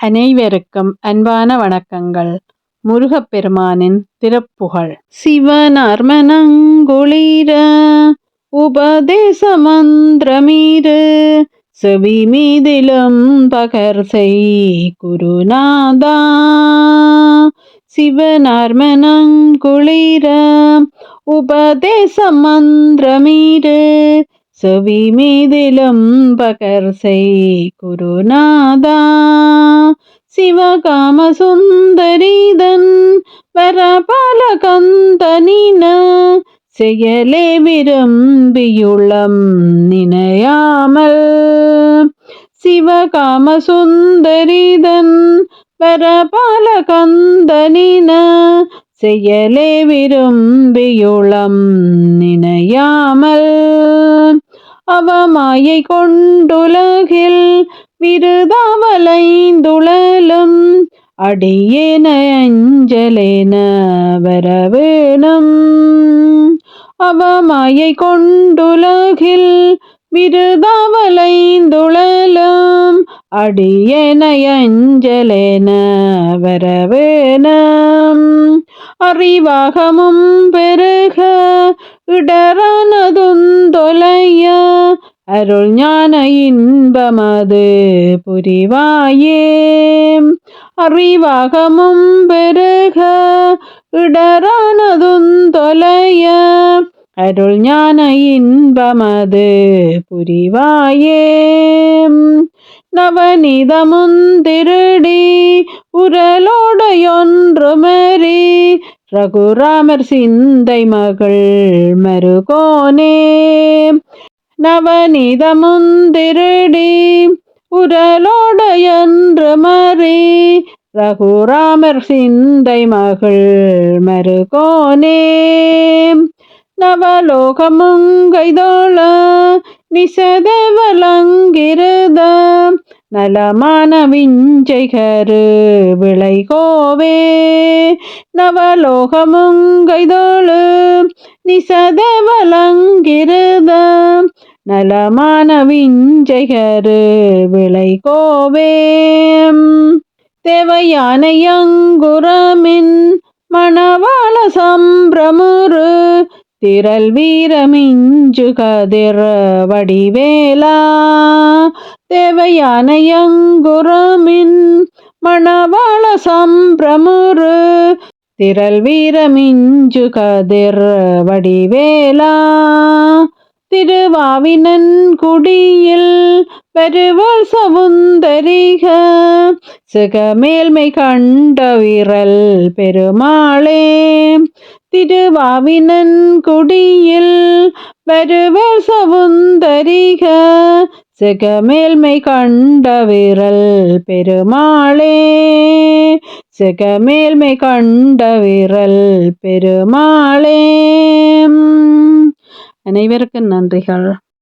அனைவருக்கும் அன்பான வணக்கங்கள். முருகப்பெருமானின் திருப்புகழ் சிவனர்மனங்குளிர உபதேச மந்திரமீறு செவி மீதிலும் பகர் செய் குருநாதா. சிவனர்மனங்குளிர உபதேச மந்திரமீறு செவி மீதிலும் பகர் செய் குருநாதா சிவகாம சுந்தரிதன் வரபால கந்தனின செயலே விரும்பியுள்ளம் நினையாமல். சிவகாம சுந்தரிதன் வரபால கந்தனின செயலே விரும்பியுளம் நினையாமல். அவமாயை கொண்டுலகில் விருதாவலைந்துழலும். அடியேன அஞ்சலேன வரவேணும். அவமாயை கொண்டுலகில் விருதாவலைந்துழலும். அடியேன அஞ்சலேன வரவேணும். அறிவாகமும் பெருக இடரானதும் அருள் ஞான இன்பமது புரிவாயே அறிவாகமும் பெருக இடரானதுந்தொலைய அருள் ஞான இன்பமது புரிவாயே நவநீதமுந்திருடி உரலோடையொன்றுமறி ரகுராமர் சிந்தை மகள் மருகோனே நவநீதமுந்திருடி உரலோடையன்று மறி ரகுராமர் சிந்தை மகள் மறுகோனே நவலோகமுங்கைதோள நிசதவலங்கிருத நலமான விஞ்சைகரு விளைகோவே. நவலோகமுங்கைதோளு நிசதவலங்கிருத நலமான விஞ்சைகரு விளைகோவே தேவையானையங்குரமின் மணவாள சம்பிரமுரு திரள் வீரமிஞ்சு கதிர் வடிவேலா. தேவையானையங்குரமின் மணவாள சம்பிரமுரு திரள் வீரமிஞ்சு கதிர் வடிவேலா. തിരുവാവിനൻ കുടിയിൽ വരുവൾ സൗന്ദരിക. സുഖമേൽമൈ കണ്ട വിറൽ പെരുമാളേ തിരുവാവിനൻ കുടിയിൽ വരുവൾ സൗന്ദരിക. സുഖമേൽമൈ കണ്ട വിറൽ പെരുമാളേ സുഖമേൽമൈ കണ്ട വിറൽ പെരുമാളേ. அனைவருக்கும் நன்றிகள்.